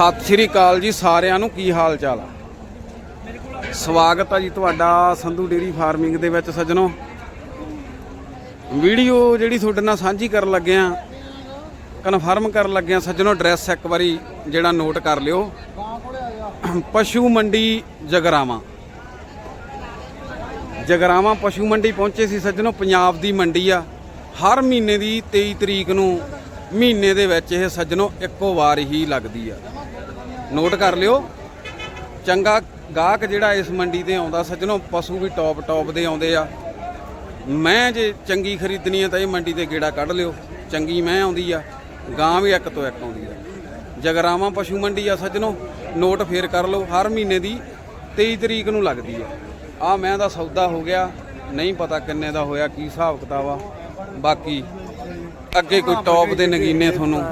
ਸਤਿ ਸ਼੍ਰੀ ਅਕਾਲ ਜੀ ਸਾਰਿਆਂ ਨੂੰ, ਕੀ ਹਾਲ ਚਾਲ ਆ? ਸਵਾਗਤ ਆ ਜੀ ਤੁਹਾਡਾ ਸੰਧੂ ਡੇਰੀ ਫਾਰਮਿੰਗ ਦੇ ਵਿੱਚ ਸੱਜਣੋ। ਵੀਡੀਓ ਜਿਹੜੀ ਤੁਹਾਡੇ ਨਾਲ ਸਾਂਝੀ ਕਰਨ ਲੱਗੇ ਆ, ਕਨਫਰਮ ਕਰਨ ਲੱਗੇ ਆ ਸੱਜਣੋ, ਐਡਰੈਸ ਇੱਕ ਵਾਰੀ ਜਿਹੜਾ ਨੋਟ ਕਰ ਲਿਓ। ਪਸ਼ੂ ਮੰਡੀ ਜਗਰਾਵਾਂ। ਜਗਰਾਵਾਂ ਪਸ਼ੂ ਮੰਡੀ ਪਹੁੰਚੇ ਸੀ ਸੱਜਣੋ, ਪੰਜਾਬ ਦੀ ਮੰਡੀ ਆ। ਹਰ ਮਹੀਨੇ ਦੀ 23 ਤਰੀਕ ਨੂੰ ਮਹੀਨੇ ਦੇ ਵਿੱਚ ਇਹ ਸੱਜਣੋ ਇੱਕੋ ਵਾਰ ਹੀ ਲੱਗਦੀ ਆ। ਨੋਟ ਕਰ ਲਿਓ। ਚੰਗਾ ਗਾਹਕ ਜਿਹੜਾ ਇਸ ਮੰਡੀ ਤੇ ਆਉਂਦਾ, ਸੱਜਣੋ, ਪਸ਼ੂ ਵੀ ਟੌਪ ਟੌਪ ਦੇ ਆਉਂਦੇ ਆ। ਮੈਂ ਜੇ ਚੰਗੀ ਖਰੀਦਣੀ ਆ ਤਾਂ ਇਹ ਮੰਡੀ ਤੇ ਗੇੜਾ ਕੱਢ ਲਿਓ। ਚੰਗੀ ਮੈਂ ਆਉਂਦੀ ਆ, ਗਾਂ ਵੀ ਇੱਕ ਤੋਂ ਇੱਕ ਆਉਂਦੀ ਆ। ਜਗਰਾਵਾਂ ਪਸ਼ੂ ਮੰਡੀ ਆ, ਸੱਜਣੋ ਨੋਟ ਫੇਰ ਕਰ ਲਓ, ਹਰ ਮਹੀਨੇ ਦੀ 23 ਤਰੀਕ ਨੂੰ ਲੱਗਦੀ ਆ। ਆ ਮੈਂ ਦਾ ਸੌਦਾ ਹੋ ਗਿਆ, ਨਹੀਂ ਪਤਾ ਕਿੰਨੇ ਦਾ ਹੋਇਆ, ਕੀ ਹਿਸਾਬ ਕਿਤਾਬ ਆ। ਬਾਕੀ ਅੱਗੇ ਕੋਈ ਟੌਪ ਦੇ ਨਗੀਨੇ ਤੁਹਾਨੂੰ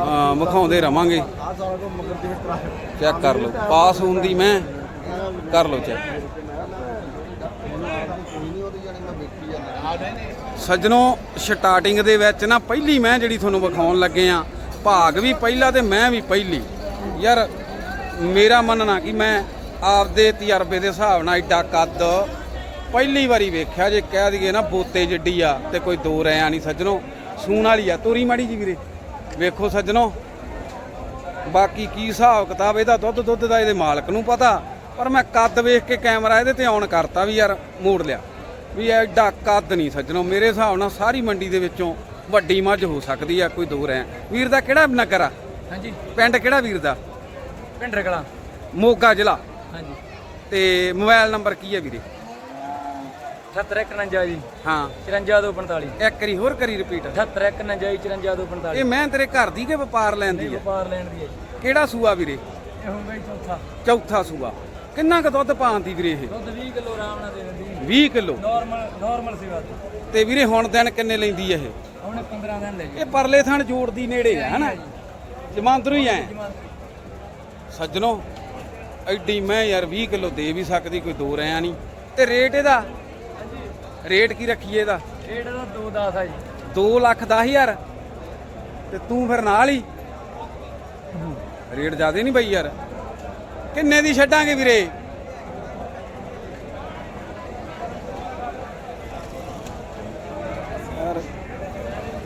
ਅਹ, ਵਿਖਾਉਂਦੇ ਰਵਾਂਗੇ। ਚੈੱਕ ਕਰ ਲਓ। ਪਾਸ ਹੋਣ ਦੀ ਮੈਂ ਕਰ ਲਓ ਚੈੱਕ ਸੱਜਣੋ ਸਟਾਰਟਿੰਗ ਦੇ ਵਿੱਚ ਨਾ ਪਹਿਲੀ ਮੈਂ ਜਿਹੜੀ ਤੁਹਾਨੂੰ ਵਿਖਾਉਣ ਲੱਗੇ ਆ ਭਾਗ ਵੀ ਪਹਿਲਾ ਤੇ ਮੈਂ ਵੀ ਪਹਿਲੀ। ਯਾਰ ਮੇਰਾ ਮੰਨਣਾ ਕਿ ਮੈਂ ਆਪਦੇ ਤਜਰਬੇ ਦੇ ਹਿਸਾਬ ਨਾਲ ਐਡਾ ਕੱਦ ਪਹਿਲੀ ਵਾਰੀ ਵੇਖਿਆ ਜੇ ਕਹਿ ਦਈਏ ਨਾ ਬੋਤੇ ਜਿੱਡੀ ਆ ਤੇ ਕੋਈ ਦੋ ਰਿਆ ਨਹੀਂ ਸੱਜਣੋ। ਸੂਣ ਵਾਲੀ ਆ ਤੋਰੀ ਮਾੜੀ ਜੀ ਵੀਰੇ। ਵੇਖੋ ਸੱਜਣੋ ਬਾਕੀ ਕੀ ਹਿਸਾਬ ਕਿਤਾਬ ਇਹਦਾ ਦੁੱਧ ਦੁੱਧ ਦਾ ਇਹਦੇ ਮਾਲਕ ਨੂੰ ਪਤਾ ਪਰ ਮੈਂ ਕੱਦ ਵੇਖ ਕੇ ਕੈਮਰਾ ਇਹਦੇ ਤੇ ਆਨ ਕਰਤਾ ਵੀ ਯਾਰ ਮੋੜ ਲਿਆ। ਵੀ ਐਡਾ ਕੱਦ ਨਹੀਂ ਸੱਜਣੋ ਮੇਰੇ ਹਿਸਾਬ ਨਾਲ ਸਾਰੀ ਮੰਡੀ ਦੇ ਵਿੱਚੋਂ ਵੱਡੀ ਮੱਝ ਹੋ ਸਕਦੀ ਆ ਕੋਈ ਦੂਰ ਐ ਵੀਰ ਦਾ ਕਿਹੜਾ ਨਗਰ ਆ? ਹਾਂਜੀ। ਪਿੰਡ ਕਿਹੜਾ ਵੀਰ ਦਾ? ਪਿੰਡਰ ਕਲਾਂ ਮੋਗਾ ਜ਼ਿਲ੍ਹਾ। ਹਾਂਜੀ। ਤੇ ਮੋਬਾਈਲ ਨੰਬਰ ਕੀ ਹੈ ਵੀਰੇ? 7149 ਜੀ। ਹਾਂ। 54245 ਇੱਕ ਵਾਰੀ ਹੋਰ ਕਰੀ ਰਿਪੀਟ 7149 54245 ਇਹ ਮੈਂ ਤੇਰੇ ਘਰ ਦੀ ਕਿ ਵਪਾਰ ਆ ਲੈਣ ਦੀ ਜੀ। ਕਿਹੜਾ ਸੂਆ ਵੀਰੇ? ਇਹ ਹੋਊਗਾ ਜੀ ਚੌਥਾ। ਚੌਥਾ ਸੂਆ। ਕਿੰਨਾ ਕੁ ਦੁੱਧ ਪਾਉਂਦੀ ਵੀਰੇ ਇਹ? ਦੁੱਧ 20 ਕਿਲੋ ਆਰਾਮ ਨਾਲ ਦੇ ਦਿੰਦੀ 20 ਕਿਲੋ? ਨਾਰਮਲ ਨਾਰਮਲ ਸੇਵਾ ਦੀ ਤੇ ਵੀਰੇ ਹੁਣ ਦਿਨ ਕਿੰਨੇ ਲੈਂਦੀ ਇਹ? ਹੁਣ 15 ਦਿਨ ਲੈ ਜੀ। ਇਹ ਪਰਲੇ ਥਣ ਜੋੜਦੀ ਨੇੜੇ ਆ ਹਨਾ? ਜਮਾਂਦਰੂ ਹੀ ਐ। ਸੱਜਣੋ ਐਡੀ ਮੈਂ ਯਾਰ 20 ਕਿਲੋ ਦੇ ਵੀ ਸਕਦੀ ਕੋਈ ਦੋ ਰਿਆ ਨਹੀਂ। ਤੇ ਰੇਟ ਇਹਦਾ? ਰੇਟ ਕੀ ਰੱਖੀਏ ਇਹਦਾ? ਰੇਟ ਦਾ 210 ਆ ਜੀ। 2 ਲੱਖ 10 ਹਜ਼ਾਰ? ਤੇ ਤੂੰ ਫਿਰ ਨਾਲ ਹੀ? ਰੇਟ ਜ਼ਿਆਦੇ ਨਹੀਂ ਬਈ ਯਾਰ। ਕਿੰਨੇ ਦੀ ਛੱਡਾਂਗੇ ਵੀਰੇ? ਯਾਰ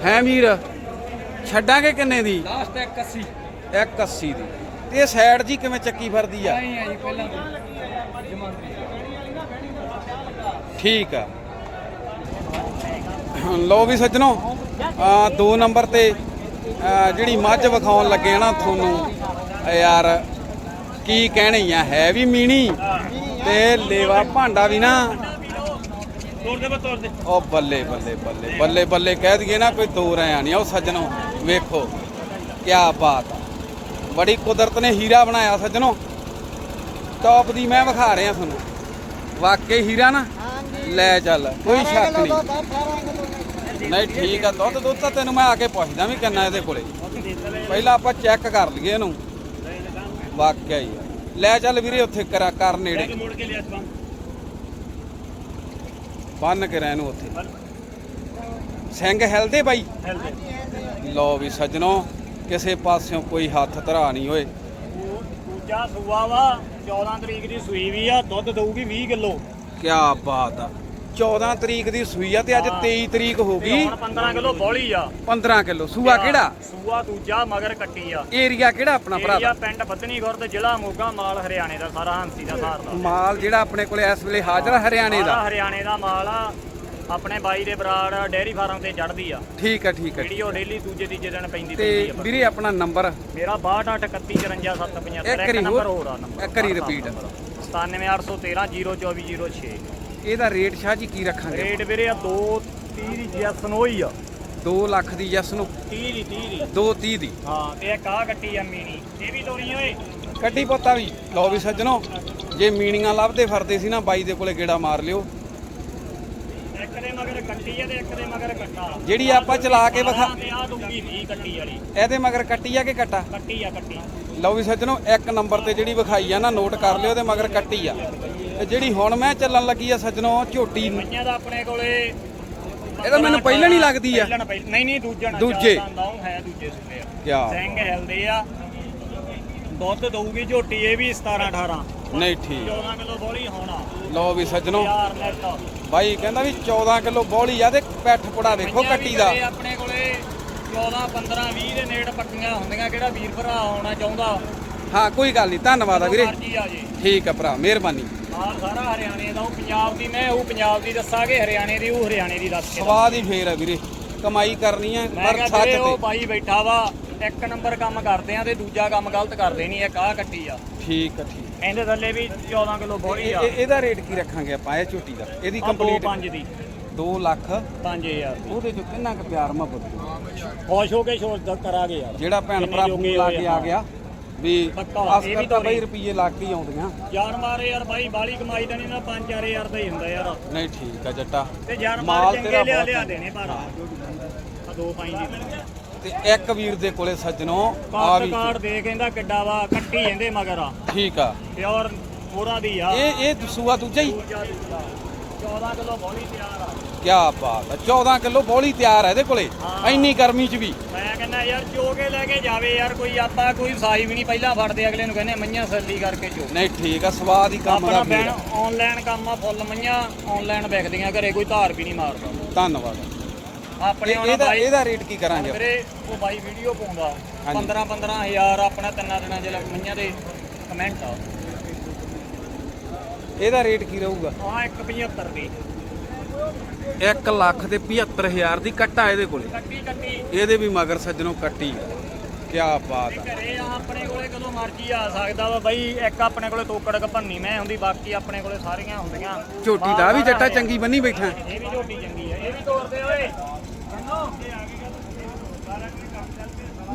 ਹੈ ਵੀਰ ਛੱਡਾਂਗੇ ਕਿੰਨੇ ਦੀ? ਲਾਸਟ 81 180 ਦੀ। ਤੇ ਇਹ ਸਾਈਡ ਜੀ ਕਿਵੇਂ ਚੱਕੀ ਫਿਰਦੀ ਆ? ਆਈ ਆ ਜੀ ਪਹਿਲਾਂ ਜਮਾਂਦਰੀ ਠੀਕ ਆ। ਲੋ ਵੀ ਸੱਜਣੋ, ਆ ਦੋ ਨੰਬਰ ਤੇ ਜਿਹੜੀ ਮੱਝ ਵਿਖਾਉਣ ਲੱਗੇ ਨਾ ਤੁਹਾਨੂੰ ਯਾਰ, ਕੀ ਕਹਿਣੀ ਆ, ਹੈ ਵੀ ਮੀਣੀ ਤੇ ਲੇਵਾ ਭਾਂਡਾ ਵੀ ਨਾ। ਉਹ ਬੱਲੇ ਬੱਲੇ ਬੱਲੇ ਬੱਲੇ ਬੱਲੇ ਕਹਿ ਦਈਏ ਨਾ ਕੋਈ ਦੋ ਰਿਆ ਨਹੀਂ। ਉਹ ਸੱਜਣੋ, ਵੇਖੋ ਕੀ ਬਾਤ ਬੜੀ ਕੁਦਰਤ ਨੇ ਹੀਰਾ ਬਣਾਇਆ ਸੱਜਣੋ। ਟੌਪ ਦੀ ਮੈਂ ਵਿਖਾ ਰਿਹਾ ਤੁਹਾਨੂੰ। ਵਾਕਈ ਹੀਰਾ ਨਾ। ਲੈ ਚੱਲ ਕੋਈ ਸ਼ੱਕ ਨਹੀਂ। ਨਹੀਂ ਠੀਕ ਆ ਦੁੱਧ ਦੁੱਧ ਤਾਂ ਤੈਨੂੰ ਮੈਂ ਆ ਕੇ ਪੁੱਛਦਾ ਵੀ ਕਿੰਨਾ ਇਹਦੇ ਕੋਲੇ। ਪਹਿਲਾਂ ਆਪਾਂ ਚੈੱਕ ਕਰ ਲਈਏ ਇਹਨੂੰ। ਵਾਕਿਆ ਹੀ ਲੈ ਚੱਲ ਵੀਰੇ ਉੱਥੇ ਕਰਾ ਕਰ ਨੇੜੇ। ਬੰਨ ਕੇ ਰਹਿ ਇਹਨੂੰ ਉੱਥੇ। ਸਿੰਘ ਹਿਲਦੇ ਬਾਈ? ਲਓ ਵੀ ਸੱਜਣੋ ਕਿਸੇ ਪਾਸਿਓਂ ਕੋਈ ਹੱਥ ਧਰਾ ਨਹੀਂ ਹੋਏ ਦੂਜਾ ਸੂਆ ਵਾ 14 ਤਰੀਕ ਦੀ ਸੂਈ ਵੀ ਆ ਦੁੱਧ ਦਊਗੀ 20 ਕਿਲੋ। ਕਿਆ ਬਾਤ ਆ। 14 ਤਰੀਕ ਦੀ ਸੂਈ ਆ ਤੇ ਅੱਜ 23 ਤਰੀਕ ਹੋ ਤੇ ਗਈ ਹੁਣ 15 ਕਿਲੋ ਬੋਲੀ ਆ। 15 ਕਿਲੋ। ਸੂਆ ਕਿਹੜਾ? ਸੂਆ ਦੂਜਾ ਮਗਰ ਕੱਟੀ ਆ। ਏਰੀਆ ਕਿਹੜਾ ਆਪਣਾ ਭਰਾ ਏਰੀਆ ਦਾ ਪਿੰਡ ਬੱਦਨੀ ਖੁਰਦ ਜ਼ਿਲ੍ਹਾ ਮੋਗਾ ਮਾਲ ਹਰਿਆਣੇ ਦਾ ਸਾਰਾ ਹੰਸੀ ਦਾ ਸਾਰ ਦਾ। ਮਾਲ ਜਿਹੜਾ ਆਪਣੇ ਕੋਲੇ ਇਸ ਵੇਲੇ ਹਾਜ਼ਰ ਆ ਹਰਿਆਣੇ ਦਾ? ਹਰਿਆਣੇ ਦਾ ਮਾਲ ਆ। ਆਪਣੇ ਬਾਈ ਦੇ ਬਰਾੜ ਡੇਅਰੀ ਫਾਰਮ ਤੇ ਚੜਦੀ ਆ। ਠੀਕ ਆ ਠੀਕ ਆ। ਵੀਡੀਓ ਡੇਲੀ ਦੂਜੇ ਤੀਜੇ ਦਿਨ ਪੈਂਦੀ ਤੇ ਪੈਂਦੀ ਆ। ਵੀਰੇ ਆਪਣਾ ਨੰਬਰ? ਮੇਰਾ 6281545775 ਇੱਕ ਵਾਰੀ ਨੰਬਰ ਹੋਰ। ਹੋਰ ਆ ਨੰਬਰ। ਇੱਕ ਵਾਰੀ repeat। 97813 ਇਹਦਾ ਰੇਟ ਸ਼ਾਹ ਜੀ ਕੀ ਰੱਖਾਂਗੇ ਰੇਟ ਵੀਰੇ ਆ 2 30 ਦੀ ਜੈਸਨ ਹੋਈ ਆ। 2 ਲੱਖ ਦੀ ਜਸ ਨੂੰ? 30 ਦੀ 30 ਦੀ। 230 ਦੀ? ਹਾਂ ਤੇ ਇੱਕ ਆ ਕੱਟੀ ਆ ਮੀਣੀ। ਇਹ ਵੀ ਤੋਰੀ ਓਏ। ਕੱਢੀ ਪੋਤਾ ਵੀ। ਲਓ ਵੀ ਸੱਜਣੋ ਜੇ ਮੀਣੀਆਂ ਲੱਭਦੇ ਫਿਰਦੇ ਸੀ ਨਾ ਬਾਈ ਦੇ ਕੋਲੇ ਗੇੜਾ ਮਾਰ ਲਿਓ। ਇੱਕ ਦੇ ਮਗਰ ਕੱਟੀ ਆ ਤੇ ਇੱਕ ਦੇ ਮਗਰ ਕੱਟਾ। ਜਿਹੜੀ ਆਪਾਂ ਚਲਾ ਕੇ ਵਿਖਾ ਆ ਦੂਗੀ 20 ਕੱਟੀ ਵਾਲੀ। ਇਹਦੇ ਮਗਰ ਕੱਟੀ ਆ ਕਿ ਕੱਟਾ? ਕੱਟੀ ਆ ਕੱਟੀ। ਲਓ ਵੀ ਸੱਜਣੋ ਇੱਕ ਨੰਬਰ ਤੇ ਜਿਹੜੀ ਵਿਖਾਈ ਆ ਨਾ ਨੋਟ ਕਰ ਲਿਓ ਤੇ ਮਗਰ ਕੱਟੀ ਆ। ਤੇ ਜਿਹੜੀ ਹੁਣ ਮੈਂ ਚੱਲਣ ਲੱਗੀ ਆ ਸੱਜਣੋ ਝੋਟੀ ਮਈਆਂ ਦਾ ਆਪਣੇ ਕੋਲੇ ਇਹ ਤਾਂ ਮੈਨੂੰ ਪਹਿਲਾਂ ਨਹੀਂ ਲੱਗਦੀ ਆ। ਨਹੀਂ ਨਹੀਂ ਦੂਜਾ ਹੈ ਦੂਜੇ ਸੁਪੇ ਆ। ਸਿੰਘ ਹਿਲਦੇ ਆ। ਦੁੱਧ ਦਊਗੀ ਝੋਟੀ ਇਹ ਵੀ 17 18 ਨਹੀਂ ਠੀਕ। 14 ਕਿਲੋ ਬੋਲੀ ਹੋਣਾ। ਲਓ ਵੀ ਸੱਜਣੋ। ਬਾਈ ਕਹਿੰਦਾ ਵੀ 14 ਕਿਲੋ ਬੌਲੀ ਆ ਤੇ ਪੈਠ ਪੁੜਾ ਦੇਖੋ ਕੱਟੀ ਦਾ। ਆਪਣੇ ਕੋਲੇ 14 15 20 ਦੇ ਨੇੜ ਪੱਕੀਆਂ ਹੁੰਦੀਆਂ ਕਿਹੜਾ ਵੀਰ ਭਰਾ ਆਉਣਾ ਚਾਹੁੰਦਾ? ਹਾਂ ਕੋਈ ਗੱਲ ਨਹੀਂ ਧੰਨਵਾਦ ਆ ਵੀਰੇ। ਮਰਜ਼ੀ ਆ ਜੀ। ਠੀਕ ਆ ਭਰਾ ਮਿਹਰਬਾਨੀ। ਮਾਲ ਸਾਰਾ ਹਰਿਆਣੇ ਦਾ ਉਹ ਪੰਜਾਬ ਦੀ ਮੈਂ ਉਹ ਪੰਜਾਬ ਦੀ ਦੱਸਾਂਗੇ ਹਰਿਆਣੇ ਦੀ ਉਹ ਹਰਿਆਣੇ ਦੀ ਦੱਸ ਕੇ ਸਵਾਦ ਹੀ ਫੇਰ ਆ ਵੀਰੇ ਕਮਾਈ ਕਰਨੀ ਮੈਂ ਪਰ ਕਿਹਾ ਸੱਚ ਵੀਰੇ ਉਹ ਤੇ। ਬਾਈ ਬੈਠਾ ਵਾ ਇੱਕ ਨੰਬਰ ਕੰਮ ਕਰਦੇ ਆ ਤੇ ਦੂਜਾ ਕੰਮ ਗਲਤ ਕਰਦੇ ਨਹੀਂ ਇੱਕ ਆਹ ਕੱਟੀ ਆ। ਠੀਕ ਆ ਠੀਕ। ਇਹਦੇ ਥੱਲੇ ਵੀ 14 ਕਿਲੋ ਆ। ਇਹ- ਇਹਦਾ ਰੇਟ ਕੀ ਰੱਖਾਂਗੇ ਆਪਾਂ ਇਹ ਝੋਟੀ ਦਾ ਇਹਦੀ ਆਹ ਦੋ ਕੰਪਲੀਟ ਪੰਜ ਦੀ। 2 ਲੱਖ 5000 ਉਹਦੇ ਚ ਕਿੰਨਾ ਕੁ ਪਿਆਰ ਮੁਹੱਬਤ ਖੁਸ਼ ਹੋ ਕੇ ਸ਼ੋਰ ਕਰਾਂਗੇ ਯਾਰ। ਜਿਹੜਾ ਭੈਣ ਭਰਾ ਫੋਨ ਲਾ ਕੇ ਆ। ਗਿਆ ਵੀ ਪੱਕਾ, ਅਸ ਇਹ ਵੀ ਕਰਤਾ ਬਈ। ਰੁਪਏ ਕੇ ਹੀ ਆਉਂਦੀਆਂ। ਯਾਰ ਮਾਰੇ ਯਾਰ ਬਾਈ ਬਾਲੀ ਕਮਾਈ ਤਾਂ ਨਹੀਂ ਨਾ 5-4000 ਦਾ ਹੀ ਹੁੰਦਾ ਯਾਰ। ਨਹੀਂ ਠੀਕ ਆ ਜੱਟਾ। ਤੇ ਯਾਰ ਮਾਲ ਮਾਰ ਚੰਗੇ ਲਿਆ ਲਿਆ। ਦੇਣੇ ਪਰ ਆ ਦੋ ਪੰਜ ਦੀ ਤੇ ਇੱਕ ਵੀਰ ਦੇ ਕੋਲੇ ਸੱਜਣੋ ਆ ਵੀ ਕਾਰਡ ਦੇ ਕਹਿੰਦਾ ਕਿੱਡਾ ਵਾ ਕੱਟੀ ਜਾਂਦੇ ਮਗਰ ਆ। ਠੀਕ ਆ। ਪਿਓਰ ਹੋਰਾਂ ਦੀ ਆ। ਇਹ ਇਹ ਦਸੂਆ ਦੂਜਾ ਹੀ। ਦੂਜਾ ਦੂਜਾ। 14 ਕਿਲੋ ਬੋਲੀ ਤਿਆਰ ਕੀ ਬਾਤ ਆ 14 ਕਿਲੋ ਬੋਲੀ ਤਿਆਰ ਹੈ ਇਹਦੇ ਕੋਲੇ ਹਾਂ। ਇੰਨੀ ਗਰਮੀ ਚ ਵੀ ਮੈਂ ਕਹਿੰਦਾ ਯਾਰ ਚੋ ਕੇ ਲੈ ਕੇ ਜਾਵੇ ਯਾਰ ਕੋਈ ਆਪਾਂ ਕੋਈ ਸਾਈ ਵੀ ਨਹੀਂ ਪਹਿਲਾਂ ਫੜਦੇ ਅਗਲੇ ਨੂੰ ਕਹਿੰਦੇ ਮਈਆਂ ਸੱਲੀ ਕਰਕੇ ਚੋ ਨਹੀਂ ਠੀਕ ਆ ਸਵਾਦ ਹੀ ਕੰਮ ਦਾ ਆਪਣਾ ਬੈਣ। ਆਨਲਾਈਨ ਕੰਮ ਆ ਫੁੱਲ ਮਈਆਂ ਆਨਲਾਈਨ ਵਿਕਦੀਆਂ ਘਰੇ ਕੋਈ ਧਾਰ ਵੀ ਨਹੀਂ ਮਾਰਦਾ ਧੰਨਵਾਦ ਆਪਣੇ ਹੁਣ ਇਹਦਾ ਬਾਈ ਇਹਦਾ ਰੇਟ ਕੀ ਕਰਾਂਗੇ ਆਪਾਂ? ਵੀਰੇ ਉਹ ਬਾਈ ਵੀਡੀਓ ਪਾਉਂਦਾ ਹਾਂਜੀ। 15 15000 ਆਪਣਾ ਤਿੰਨਾਂ ਦਿਨਾਂ ਚ ਲੱਗ ਮਈਆਂ ਦੇ ਕਮੈਂਟ ਆ ਇਹਦਾ ਰੇਟ ਕੀ ਰਹੂਗਾ ਆ 175 ਦੀ 1 ਲੱਖ ਤੇ 75000 ਦੀ ਕੱਟਾ ਇਹਦੇ ਕੋਲੇ। ਕੱਟੀ ਕੱਟੀ। ਇਹਦੇ ਵੀ ਮਗਰ ਸੱਜਣੋ ਕੱਟੀ ਕੀ ਬਾਤ ਆ। ਘਰੇ ਆ ਆਪਣੇ ਕੋਲੇ ਕਦੋਂ ਮਰਜ਼ੀ ਆ ਸਕਦਾ ਵਾ ਬਾਈ ਇੱਕ ਆਪਣੇ ਕੋਲੇ ਤੋਕੜ ਕਪੰਨੀ ਮੈਂ ਹੁੰਦੀ ਬਾਕੀ ਆਪਣੇ ਕੋਲੇ ਸਾਰੀਆਂ ਹੁੰਦੀਆਂ। ਝੋਟੀ ਦਾ ਵੀ ਜੱਟਾ ਚੰਗੀ ਬੰਨੀ ਬੈਠਾ। ਇਹ ਵੀ ਝੋਟੀ ਚੰਗੀ ਆ ਇਹ ਵੀ ਤੋੜਦੇ ਓਏ।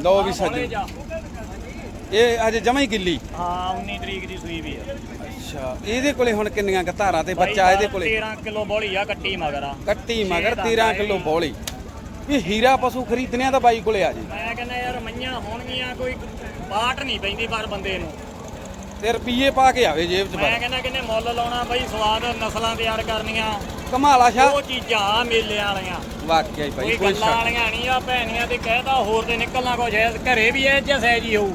ਲਓ ਵੀ ਸੱਜਣ। ਇਹ ਅਜੇ ਜਮਾ ਹੀ ਗਿੱਲੀ। ਹਾਂ 19 ਤਰੀਕ ਦੀ ਸੂਈ ਵੀ ਆ। ਅੱਛਾ ਇਹਦੇ ਕੋਲੇ ਹੁਣ ਕਿੰਨੀਆਂ ਕੁ ਧਾਰਾਂ ਤੇ ਬੱਚਾ ਇਹਦੇ ਕੋਲੇ? 13 ਕਿਲੋ ਬੋਲੀ ਆ ਕੱਟੀ ਮਗਰ ਆ। ਕੱਟੀ ਮਗਰ ਛੇ 13 ਦੰਦ ਕਿਲੋ। ਬੋਲੀ। ਇਹ ਹੀਰਾ ਪਸ਼ੂ ਖਰੀਦਣਿਆ ਤਾਂ ਬਾਈ ਕੋਲੇ ਆ ਜੀ। ਮੈਂ ਕਹਿੰਦਾ ਯਾਰ ਮਈਆਂ ਹੋਣਗੀਆਂ ਕੋਈ ਬਾਟ ਨਹੀਂ ਪੈਂਦੀ ਪਰ ਬੰਦੇ ਨੂੰ। ਤੇ ਰੁਪਈਏ ਪਾ ਕੇ ਆਵੇ ਜੇਬ 'ਚ ਮੈਂ ਬਸ। ਕਹਿੰਦਾ ਕਿੰਨੇ ਮੁੱਲ ਲਾਉਣਾ ਬਾਈ ਸਵਾਦ ਨਸਲਾਂ ਤਿਆਰ ਕਰਨੀਆਂ। ਕਮਾਲਾ ਸ਼ਾ। ਉਹ ਚੀਜ਼ਾਂ ਆ ਮੇਲਿਆਂ ਵਾਲੀਆਂ। ਵਾਕਿਆ ਹੀ ਬਾਈ ਕੋਈ ਕੋਈ ਗੱਲਾਂ ਸ਼ੱਕ ਵਾਲੀਆਂ ਨਹੀਂ ਆ ਭੈਣੀਆਂ ਤੇ ਕਹਿਤਾ ਹੋਰ ਤੇ ਨਿਕਲਣਾ ਕੁਝ ਹੈ ਘਰੇ ਵੀ ਇਹ ਜਿਹਾ ਸਹਿਜ ਹੀ ਹੋਊ।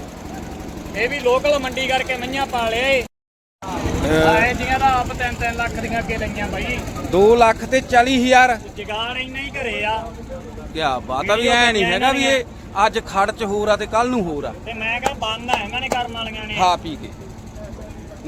ਇਹ ਵੀ ਲੋਕਲ ਮੰਡੀ ਕਰਕੇ ਮਈਆਂ ਪਾਲੇ ਆਏ ਆਪ 3-3 ਲੱਖ ਦੀਆਂ ਅੱਗੇ ਲਈਆਂ ਬਾਈ। 2 ਲੱਖ ਤੇ 40 ਹਜ਼ਾਰ। ਜਗਾੜ ਇੰਨਾ ਹੀ ਘਰੇ ਆ। ਕੀ ਬਾਤ ਆ ਵੀ ਐ ਨਹੀਂ ਹੈਗਾ ਵੀ ਇਹ ਅੱਜ ਖੜ ਚ ਹੋਰ ਆ ਤੇ ਕੱਲ ਨੂੰ ਹੋਰ ਆ। ਤੇ ਮੈਂ ਕਿਹਾ ਬੰਨ ਆ ਇਹਨਾਂ ਨੇ ਕਰਨ ਵਾਲੀਆਂ ਨੇ। ਖਾ ਪੀ ਕੇ।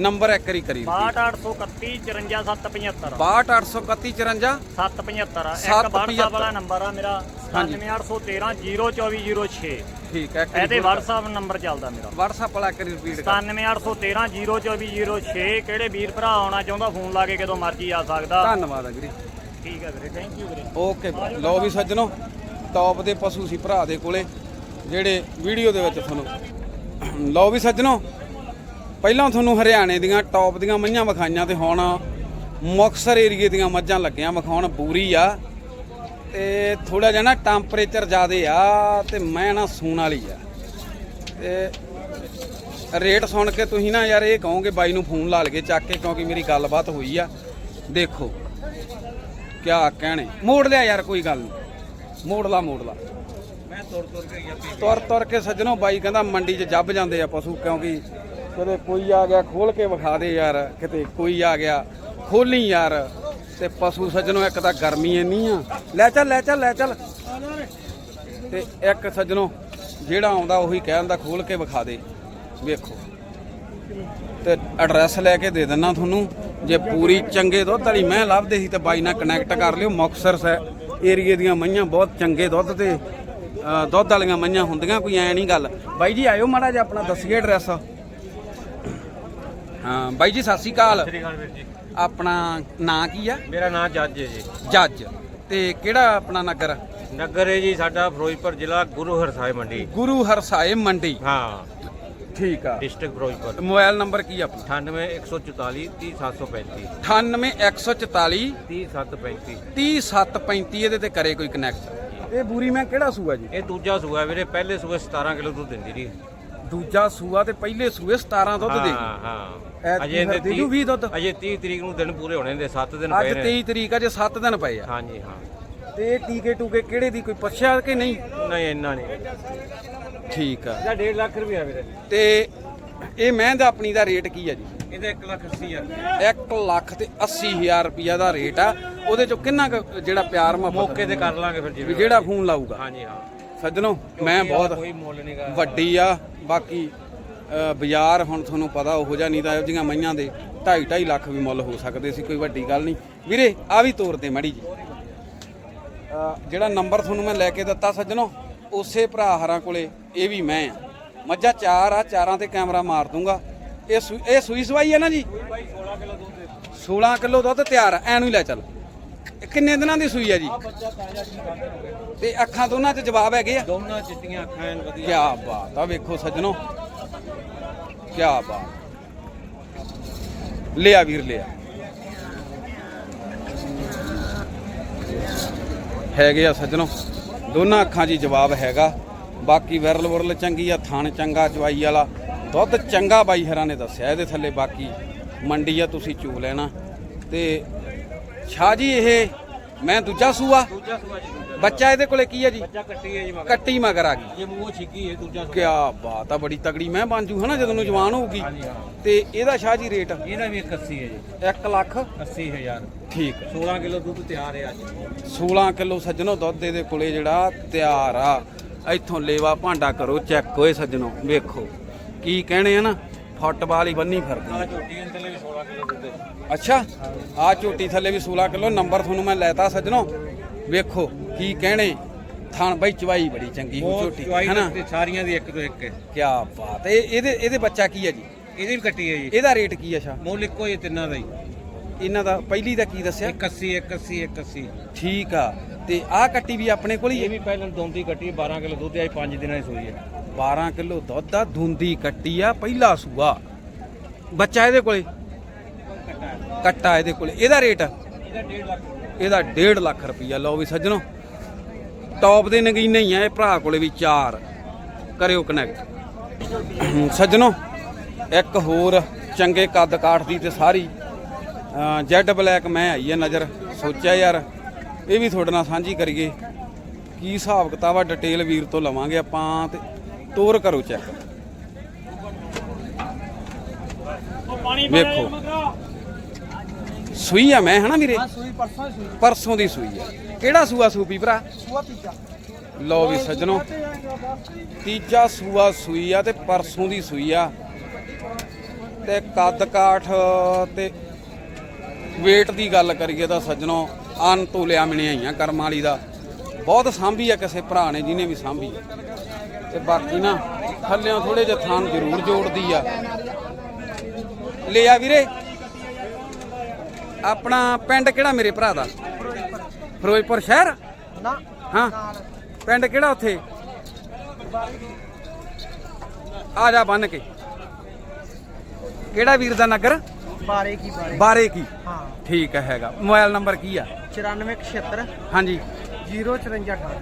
ਨੰਬਰ ਇੱਕ ਵਾਰੀ ਕਰੀ 62831 54775 62831 775 ਆ। ਇੱਕ ਸੱਤ WhatsApp ਪਝੱਤਰ। ਵਾਲਾ ਨੰਬਰ ਆ ਮੇਰਾ। ਹਾਂਜੀ। 97813 02406 ਠੀਕ ਹੈ ਇਹਦੇ WhatsApp ਨੰਬਰ ਚੱਲਦਾ ਮੇਰਾ। WhatsApp ਵਾਲਾ ਕਰੀ। ਰਿਪੀਟ ਕਰ 97813 02406 ਕਿਹੜੇ ਵੀਰ ਭਰਾ ਆਉਣਾ ਚਾਹੁੰਦਾ ਫੋਨ ਲਾ ਕੇ ਕਦੋਂ ਮਰਜ਼ੀ ਆ ਸਕਦਾ। ਧੰਨਵਾਦ ਵੀਰੇ। ਠੀਕ ਹੈ ਵੀਰੇ ਥੈਂਕ ਯੂ ਵੀਰੇ। ਓਕੇ ਲਓ ਵੀ ਸੱਜਣੋ ਟੌਪ ਦੇ ਪਸ਼ੂ ਸੀ ਭਰਾ ਦੇ ਕੋਲੇ ਜਿਹੜੇ ਵੀਡੀਓ ਦੇ ਵਿੱਚ ਤੁਹਾਨੂੰ ਲਓ ਵੀ ਸੱਜਣੋ ਪਹਿਲਾਂ ਤੁਹਾਨੂੰ ਹਰਿਆਣੇ ਦੀਆਂ ਟੌਪ ਦੀਆਂ ਮੱਝਾਂ ਵਿਖਾਈਆਂ ਤੇ ਹੁਣ ਮੁਕਸਰ ਏਰੀਏ ਦੀਆਂ ਮੱਝਾਂ ਲੱਗੀਆਂ ਵਿਖਾਉਣ ਪੂਰੀ ਆ। ਤੇ ਥੋੜਾ ਜਿਹਾ ਨਾ ਟੈਂਪਰੇਚਰ ਜ਼ਿਆਦੇ ਆ ਤੇ ਮੈਂ ਨਾ ਸੂਣ ਵਾਲੀ ਆ। ਤੇ ਰੇਟ ਸੁਣ ਕੇ ਤੁਸੀਂ ਨਾ ਯਾਰ ਇਹ ਕਹੋਗੇ ਬਾਈ ਨੂੰ ਫੋਨ ਲਾ ਲਗੇ ਚੱਕ ਕੇ ਕਿਉਂਕਿ ਮੇਰੀ ਗੱਲਬਾਤ ਹੋਈ ਆ। ਦੇਖੋ ਕਿਆ ਕਹਿਣੇ। ਮੋੜ ਲਿਆ ਯਾਰ ਕੋਈ ਗੱਲ ਨਹੀਂ ਮੋੜ ਲਾ ਮੋੜ ਲਾ। ਮੈਂ ਤੁਰ ਤੁਰ ਕੇ। ਤੁਰ ਤੁਰ ਕੇ ਸੱਜਣੋ ਬਾਈ ਕਹਿੰਦਾ ਮੰਡੀ 'ਚ ਜੱਬ ਜਾਂਦੇ ਆ ਪਸ਼ੂ ਕਿਉਂਕਿ ਕਦੇ ਕੋਈ ਆ ਗਿਆ ਖੋਲ ਕੇ ਵਿਖਾ ਦੇ ਯਾਰ, ਕਿਤੇ ਕੋਈ ਆ ਗਿਆ ਖੋਲੀ ਯਾਰ, ਤੇ ਪਸ਼ੂ ਸੱਜਣੋ, ਇੱਕ ਤਾਂ ਗਰਮੀ ਇੰਨੀ ਆ। ਲੈ ਚੱਲ ਲੈ ਚੱਲ ਲੈ ਚੱਲ। ਤੇ ਇੱਕ ਸੱਜਣੋ, ਜਿਹੜਾ ਆਉਂਦਾ ਉਹੀ ਕਹਿੰਦਾ ਖੋਲ ਕੇ ਵਿਖਾ ਦੇ। ਵੇਖੋ। ਤੇ ਐਡਰੈਸ ਲੈ ਕੇ ਦੇ ਦਿੰਨਾ ਤੁਹਾਨੂੰ। ਜੇ ਪੂਰੀ ਚੰਗੇ ਦੁੱਧ ਵਾਲੀ ਮੈਂ ਲੱਭਦੇ ਸੀ, ਤੇ ਬਾਈ ਨਾਲ ਕਨੈਕਟ ਕਰ ਲਿਓ। ਮੁਕਤਸਰ ਸੈ ਏਰੀਏ ਦੀਆਂ ਮਈਆਂ ਬਹੁਤ ਚੰਗੇ ਦੁੱਧ ਤੇ ਦੁੱਧ ਵਾਲੀਆਂ ਮਈਆਂ ਹੁੰਦੀਆਂ, ਕੋਈ ਐ ਨਹੀਂ ਗੱਲ। ਬਾਈ ਜੀ, ਆਇਓ ਮਾੜਾ ਜਿਹਾ, ਆਪਣਾ ਦੱਸੀਏ ਐਡਰੈਸ ਹਾਂ ਬਾਈ ਜੀ ਸਤਿ ਸ਼੍ਰੀ ਅਕਾਲ। ਸ੍ਰੀ ਅਕਾਲ ਵੀਰ ਜੀ। ਆਪਣਾ ਨਾਂ ਕੀ ਆ? ਮੇਰਾ ਨਾਮ ਜੱਜ ਹੈ ਜੀ। ਜੱਜ। ਤੇ ਕਿਹੜਾ ਆਪਣਾ ਨਗਰ? ਨਗਰ ਹੈ ਜੀ ਸਾਡਾ ਫਿਰੋਜ਼ਪੁਰ ਜ਼ਿਲ੍ਹਾ ਗੁਰੂ ਹਰਸਾਏ ਮੰਡੀ। ਗੁਰੂ ਹਰਸਾਏ ਮੰਡੀ। ਹਾਂ। ਠੀਕ ਆ। ਡਿਸਟ੍ਰਿਕਟ ਫਿਰੋਜ਼ਪੁਰ। ਮੋਬਾਈਲ ਨੰਬਰ ਕੀ ਆ ਆਪਣਾ? 98 144 30735 98144 30735 30735 ਇਹਦੇ ਤੇ ਕਰੇ ਕੋਈ ਕਨੈਕਟ ਇਹ ਬੂਰੀ ਮੈਂ ਕਿਹੜਾ ਸੂਆ ਜੀ? ਇਹ ਦੂਜਾ ਸੂਆ ਵੀਰੇ ਪਹਿਲੇ ਸੂਏ 17 ਕਿਲੋ ਦੁੱਧ ਦਿੰਦੀ ਰਹੀ ਦੂਜਾ ਸੂਆ ਤੇ ਪਹਿਲੇ ਸੂਏ 17 ਦੁੱਧ ਦੇ। ਹਾਂ ਹਾਂ। ਅਜੇ ਇਹਦੇ ਫਿਰ ਦੇ ਜੂ 20 ਦੁੱਧ? ਅਜੇ 30 ਤਰੀਕ ਨੂੰ ਦਿਨ ਪੂਰੇ ਹੋਣੇ ਦੇ 7 ਦਿਨ ਅੱਜ ਪਏ ਨੇ। 23 ਤਰੀਕ ਆ ਜੇ 7 ਦਿਨ ਪਏ ਆ। ਹਾਂਜੀ ਹਾਂ। ਤੇ ਇਹ ਟੀਕੇ ਟੂਕੇ ਕਿਹੜੇ ਦੀ ਕੋਈ ਪੁੱਛਿਆ ਕਿ ਨਹੀਂ? ਨਹੀਂ ਇੰਨਾ ਨਹੀਂ। ਠੀਕ ਆ। ਇਹਦਾ 1.5 ਲੱਖ ਰੁਪਇਆ ਵੀਰੇ। ਤੇ ਇਹ ਮੈਂ ਦਾ ਆਪਣੀ ਦਾ ਰੇਟ ਕੀ ਆ ਜੀ? ਇਹਦਾ 1 ਲੱਖ 80 ਹਜ਼ਾਰ। 1 ਲੱਖ ਤੇ 80000 ਰੁਪਿਆ ਦਾ ਰੇਟ ਆ। ਉਹਦੇ ਚੋਂ ਕਿੰਨਾ ਕੁ ਜਿਹੜਾ ਪਿਆਰ ਮੁਹੱਬਤ ਮੌਕੇ ਤੇ ਕਰ ਲਾਂਗੇ ਫਿਰ ਵੀ ਜਿਵੇਂ ਜਿਹੜਾ ਫੋਨ ਲਾਊਗਾ। ਹਾਂਜੀ ਹਾਂ। ਸੱਜਣੋ ਮੈਂ ਬਹੁਤ ਕੋਈ ਮੁੱਲ ਨਹੀਂਗਾ ਵੱਡੀ ਆ। ਬਾਕੀ ਬਾਜ਼ਾਰ ਹੁਣ ਤੁਹਾਨੂੰ ਪਤਾ ਉਹੋ ਜਿਹਾ ਨਹੀਂ ਤਾਂ ਇਹੋ ਜਿਹੀਆਂ ਮਈਆਂ ਦੇ 2.5 2.5 ਲੱਖ ਵੀ ਮੁੱਲ ਹੋ ਸਕਦੇ ਸੀ ਕੋਈ ਵੱਡੀ ਗੱਲ ਨਹੀਂ। ਵੀਰੇ ਆ ਵੀ ਤੋਰ ਤੇ ਮੜੀ ਜੀ। ਜਿਹੜਾ ਨੰਬਰ ਤੁਹਾਨੂੰ ਮੈਂ ਲੈ ਕੇ ਦਿੱਤਾ ਸੱਜਣੋ ਉਸੇ ਭਰਾ ਹਰਾਂ ਕੋਲੇ ਇਹ ਵੀ ਮੈਂ ਆ ਮੱਝਾਂ ਚਾਰ ਆ ਚਾਰਾਂ ਤੇ ਕੈਮਰਾ ਮਾਰ ਦੂੰਗਾ। ਇਹ ਇਹ ਸੂਈ ਸਵਾਈ ਹੈ ਨਾ ਜੀ? 16 ਕਿਲੋ ਦੁੱਧ ਤਿਆਰ ਆ ਐਨੂੰ ਹੀ ਲੈ ਚੱਲ। ਕਿੰਨੇ ਦਿਨਾਂ ਦੀ ਸੂਈ ਹੈ ਜੀ? ਤੇ ਅੱਖਾਂ ਦੋਨਾਂ 'ਚ ਜਵਾਬ ਹੈਗੇ ਆ? ਦੋਨਾਂ ਚਿੱਟੀਆਂ ਅੱਖਾਂ ਐਨ ਵਧੀਆ। ਕਿਆ ਬਾਤ ਆ ਵੇਖੋ ਸੱਜਣੋ। ਕਿਆ ਬਾਤ। ਲਿਆ ਵੀਰ, ਲਿਆ। ਹੈਗੇ ਆ ਸੱਜਣੋ। ਦੋਨਾਂ ਅੱਖਾਂ 'ਚ ਜਵਾਬ ਹੈਗਾ। ਬਾਕੀ ਵਿਰਲ ਵਰਲ ਚੰਗੀ ਆ, ਥਾਣ ਚੰਗਾ, ਜਵਾਈ ਵਾਲਾ। ਦੁੱਧ ਚੰਗਾ ਬਾਈ ਹਰਾਂ ਨੇ ਦੱਸਿਆ, ਇਹਦੇ ਥੱਲੇ ਬਾਕੀ ਮੰਡੀ ਆ, ਤੁਸੀਂ ਚੂ ਲੈਣਾ। ਤੇ ਸ਼ਾਹ ਜੀ, ਇਹ ਮੈਂ ਦੂਜਾ ਸੂਆ? ਦੂਜਾ ਸੂਆ ਜੀ ਬੱਚਾ ਇਹਦੇ ਕੋਲੇ ਕੀ ਆ ਜੀ? ਬੱਚਾ ਕੱਟੀ ਹੈ ਜੀ ਮਗਰ। ਕੱਟੀ ਮਗਰ ਆ ਗਈ। ਇਹ ਮੂੰਹ ਛਿੱਕੀ ਹੈ ਦੂਜਾ ਕਿਆ ਬਾਤ ਆ ਬੜੀ ਤਗੜੀ ਮੈਂ ਬਣ ਜੂ ਹਨਾ ਜਦੋਂ ਨੂੰ ਜਵਾਨ ਹੋਊਗੀ। ਹਾਂਜੀ ਹਾਂ। ਤੇ ਇਹਦਾ ਸ਼ਾਹ ਜੀ ਰੇਟ? ਇਹਦਾ ਵੀ 81 ਹੈ ਜੀ। 1 ਲੱਖ? 80 ਹਜ਼ਾਰ। ਠੀਕ ਹੈ 16 ਕਿਲੋ ਦੁੱਧ ਤਿਆਰ ਹੈ ਅੱਜ। 16 ਕਿਲੋ ਸੱਜਣੋ ਦੁੱਧ ਇਹਦੇ ਕੋਲੇ ਜਿਹੜਾ ਤਿਆਰ ਆ। ਇੱਥੋਂ ਲੇਵਾ ਭਾਂਡਾ ਕਰੋ ਚੈੱਕ ਹੋਏ ਸੱਜਣੋ ਵੇਖੋ। ਕੀ ਕਹਿਣੇ ਆ ਨਾ ਫੁੱਟਬਾਲ ਹੀ ਬੰਨੀ ਫਿਰਦੀ ਆ ਝੋਟੀ ਅੰਦਰਲੇ ਵੀ 16 ਕਿਲੋ ਦੁੱਧ ਹੈ। ਅੱਛਾ ਆ ਝੋਟੀ ਥੱਲੇ ਵੀ 16 ਕਿਲੋ। ਨੰਬਰ ਤੁਹਾਨੂੰ ਮੈਂ ਲੈਤਾ ਸੱਜਣੋ। ਵੇਖੋ ਕੀ ਕਹਿਣੇ। ਥਣ ਬਈ ਚਵਾਈ ਬੜੀ ਚੰਗੀ ਹੋ ਬਹੁਤ ਝੋਟੀ ਚਵਾਈ ਹਨਾ? ਤੇ ਸਾਰੀਆਂ ਦੀ ਇੱਕ ਤੋਂ ਇੱਕ। ਹੈ ਕਿਆ ਬਾਤ ਇਹ ਇਹਦੇ ਇਹਦੇ ਬੱਚਾ ਕੀ ਆ ਜੀ? ਇਹਦੀ ਵੀ ਕੱਟੀ ਹੈ ਜੀ। ਇਹਦਾ ਰੇਟ ਕੀ ਆ ਸ਼ਾ ਮੁੱਲ ਇੱਕੋ ਹੀ ਤਿੰਨਾਂ ਦਾ ਹੀ। ਇਹਨਾਂ ਦਾ ਪਹਿਲੀ ਦਾ ਕੀ ਦੱਸਿਆ? 81 81 81 ਠੀਕ ਆ। ਤੇ ਆਹ ਕੱਟੀ ਵੀ ਆਪਣੇ ਕੋਲ ਹੀ ਇਹ ਹੈ ਵੀ ਪਹਿਲਾਂ ਦੋਂਦੀ ਕੱਟੀ 12 ਕਿਲੋ ਦੁੱਧ ਆਈ 5 ਦਿਨਾਂ ਦੀ ਸੂਈ ਹੈ। 12 ਕਿਲੋ ਦੁੱਧ ਆ ਧੁੰਦੀ ਕੱਟੀ ਆ ਪਹਿਲਾ ਸੂਆ। ਬੱਚਾ ਇਹਦੇ ਕੋਲੇ? ਕੱਟਾ ਇਹਦੇ ਕੋਲੇ। ਇਹਦਾ ਰੇਟ? ਇਹਦਾ 1.5 ਲੱਖ। ਇਹਦਾ 1.5 ਲੱਖ ਰੁਪਈਆ। ਲਓ ਵੀ ਸੱਜਣੋ ਟੌਪ ਦੇ ਨਗੀਨੇ ਹੀ ਆ ਇਹ ਭਰਾ ਕੋਲੇ ਵੀ ਚਾਰ। ਕਰਿਓ ਕਨੈਕਟ ਸੱਜਣੋ ਇੱਕ ਹੋਰ ਚੰਗੇ ਕੱਦ ਕਾਠ ਦੀ ਤੇ ਸਾਰੀ ਜੈਡ ਬਲੈਕ ਮੈਂ ਆਈ ਹੈ ਨਜ਼ਰ। ਸੋਚਿਆ ਯਾਰ ਇਹ ਵੀ ਤੁਹਾਡੇ ਨਾਲ ਸਾਂਝੀ ਕਰੀਏ। ਕੀ ਹਿਸਾਬ ਕਿਤਾਬ ਆ ਡਿਟੇਲ ਵੀਰ ਤੋਂ ਲਵਾਂਗੇ ਆਪਾਂ ਤੇ ਤੋਰ ਕਰੋ ਚੈੱਕ ਉਹ ਪਾਣੀ ਵੇਖੋ। ਸੂਈ ਆ ਮੈਂ ਹਨਾ ਵੀਰੇ? ਸੂਈ ਪਰਸੋਂ ਸੂਈ। ਪਰਸੋਂ ਦੀ ਸੂਈ ਆ। ਕਿਹੜਾ ਸੂਆ ਸੂਪੀ ਭਰਾ? ਸੂਆ ਤੀਜਾ। ਲਓ ਵੀ ਸੱਜਣੋ ਤੀਜਾ ਸੂਆ ਸੂਈ ਆ ਤੇ ਪਰਸੋਂ ਦੀ ਸੂਈ ਆ। ਤੇ ਕੱਦ ਕਾਠ ਤੇ weight ਦੀ ਗੱਲ ਕਰੀਏ ਤਾਂ ਸੱਜਣੋ ਅਨ ਤੋਲਿਆ ਮਿਣਿਆ ਹੀ ਆ ਕਰਮ ਵਾਲੀ ਦਾ। ਬਹੁਤ ਸਾਂਭੀ ਆ ਕਿਸੇ ਭਰਾ ਨੇ ਜਿਹਨੇ ਵੀ ਸਾਂਭੀ। ਤੇ ਬਾਕੀ ਨਾ ਥੱਲਿਆਂ ਥੋੜੇ ਜਿਹਾ ਥਾਂ ਜ਼ਰੂਰ ਜੋੜਦੀ ਆ। ਲੈ ਆ ਵੀਰੇ। ਆਪਣਾ ਪਿੰਡ ਕਿਹੜਾ ਮੇਰੇ ਭਰਾ ਦਾ? ਫਿਰੋਜ਼ਪੁਰ ਸ਼ਹਿਰ? ਨਾ। ਹਾਂ। ਪਿੰਡ ਕਿਹੜਾ ਉੱਥੇ? ਆ ਜਾ ਬੰਨ ਕੇ। ਕਿਹੜਾ ਵੀਰ ਦਾ ਨਗਰ? ਬਾਰੇ ਕੀ ਬਾਰੇ? ਬਾਰੇ ਕੀ? ਹਾਂ। ਠੀਕ ਹੈਗਾ। ਮੋਬਾਈਲ ਨੰਬਰ ਕੀ ਆ? 9476 ਹਾਂਜੀ। 05468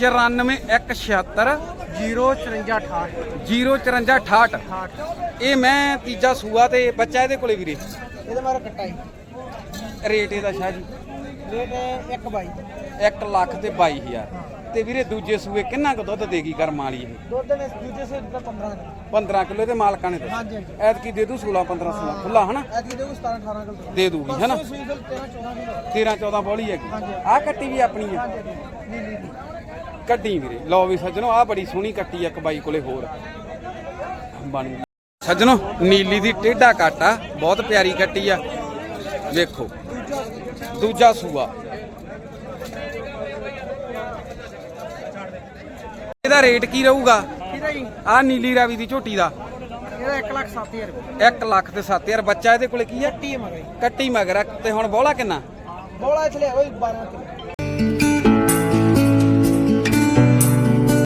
94176 05468 05468 68 ਇਹ ਮੈਂ ਤੀਜਾ ਸੂਆ ਤੇ ਬੱਚਾ ਇਹਦੇ ਕੋਲੇ ਵੀਰੇ। ਇਹਦੇ ਮਾਰੇ ਕਟਾਈ। ਰੇਟ ਇਹਦਾ ਸ਼ਾਹ ਜੀ? ਰੇਟ ਇੱਕ ਬਾਈ। 1 ਲੱਖ ਤੇ 22000 ਤੇ ਵੀਰੇ ਦੂਜੇ ਸੂਏ ਕਿੰਨਾ ਕੁ ਦੁੱਧ ਦੇਗੀ ਕਰਮ ਵਾਲੀ ਇਹ? ਦੁੱਧ ਨੇ ਦੂਜੇ ਸੇ ਦਿੱਤਾ 15 ਦਿਨ 15 ਕਿਲੋ ਦੇ ਮਾਲਕਾਂ ਨੇ ਦੱਸਿਆ। ਹਾਂਜੀ ਐਤਕੀ ਦੇ ਦੂ 16 15 16 ਖੁੱਲਾ ਹਨਾ? ਐਤਕੀ ਦੇ 17 18 ਕਿਲੋ। ਦੇ ਦੂਗੀ ਹਨਾ? ਪਰਸੋਂ ਸੂਈ ਫਿਰ 13 14 ਕਿਲੋ। 13 14 ਬੋਲੀ ਹੈਗੀ। ਹਾਂਜੀ। ਆਹ ਕੱਟੀ ਵੀ ਆਪਣੀ ਆ। ਨੀ ਕੱਢੀ ਵੀਰੇ। ਲਓ ਵੀ ਸੱਜਣੋ ਆਹ ਬੜੀ ਸੋਹਣੀ ਕੱਟੀ ਆ ਇੱਕ ਬਾਈ ਕੋਲੇ ਹੋਰ। ਬਣ ਗਈ। ਸੱਜਣੋ ਨੀਲੀ ਦੀ ਟੇਢਾ ਕੱਟ ਆ। ਬਹੁਤ ਪਿਆਰੀ ਕੱਟੀ ਆ। ਵੇਖੋ ਦੂਜਾ ਸੂਆ। ਇਹਦਾ ਰੇਟ ਕੀ ਰਹੂਗਾ? ਆਹ ਨੀਲੀ ਰਾਵੀ ਦੀ ਝੋਟੀ ਦਾ। ਇਹਦਾ 1 ਲੱਖ 7000 ਰੁਪਏ। 1 ਲੱਖ ਤੇ 7000 ਬੱਚਾ ਇਹਦੇ ਕੋਲੇ ਕੀ ਆ ਕੱਟੀ ਹੈ ਮਗਰ। ਕੱਟੀ ਮਗਰ। ਆ, ਤੇ ਹੁਣ ਬੋਲਾ ਕਿੰਨਾ? ਬੋਲਾ ਇਥਲੇ ਹੋਈ 12 ਕਿਲੋ।